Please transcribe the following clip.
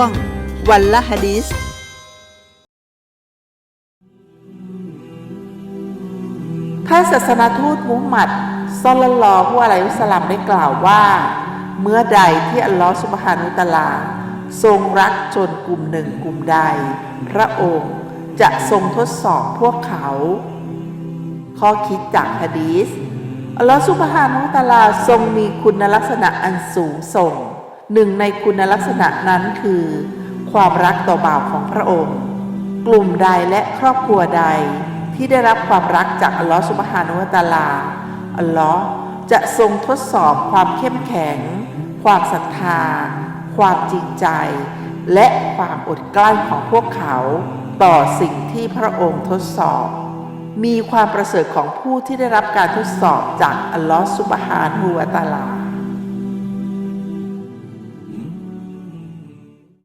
วง วันละฮะดิษท่านศาสนาทูตมุฮัมมัดซอลลลลอฮุอะลัยฮิสลลัมได้กล่าวว่า เมื่อใดที่อัลลอฮฺสุบฮานุตลา ทรงรักชนกลุ่มหนึ่งกลุ่มใด พระองค์จะทรงทดสอบพวกเขา ข้อคิดจากฮะดีษอัลลอฮฺสุบฮานุตลาทรงมีคุณลักษณะอันสูงส่ง หนึ่งในคุณลักษณะนั้นคือ ความรักต่อบ่าวของพระองค์ กลุ่มใดและครอบครัวใดที่ได้รับความรักจากอัลลอฮฺสุบฮานุวะตะอาลา อัลลอฮ์จะทรงทดสอบความเข้มแข็ง ความศรัทธา ความจริงใจ และความอดกลั้นของพวกเขา ต่อสิ่งที่พระองค์ทดสอบ มีความประเสริฐของผู้ที่ได้รับการทดสอบจากอัลลอฮฺสุบฮานุวะตะอาลา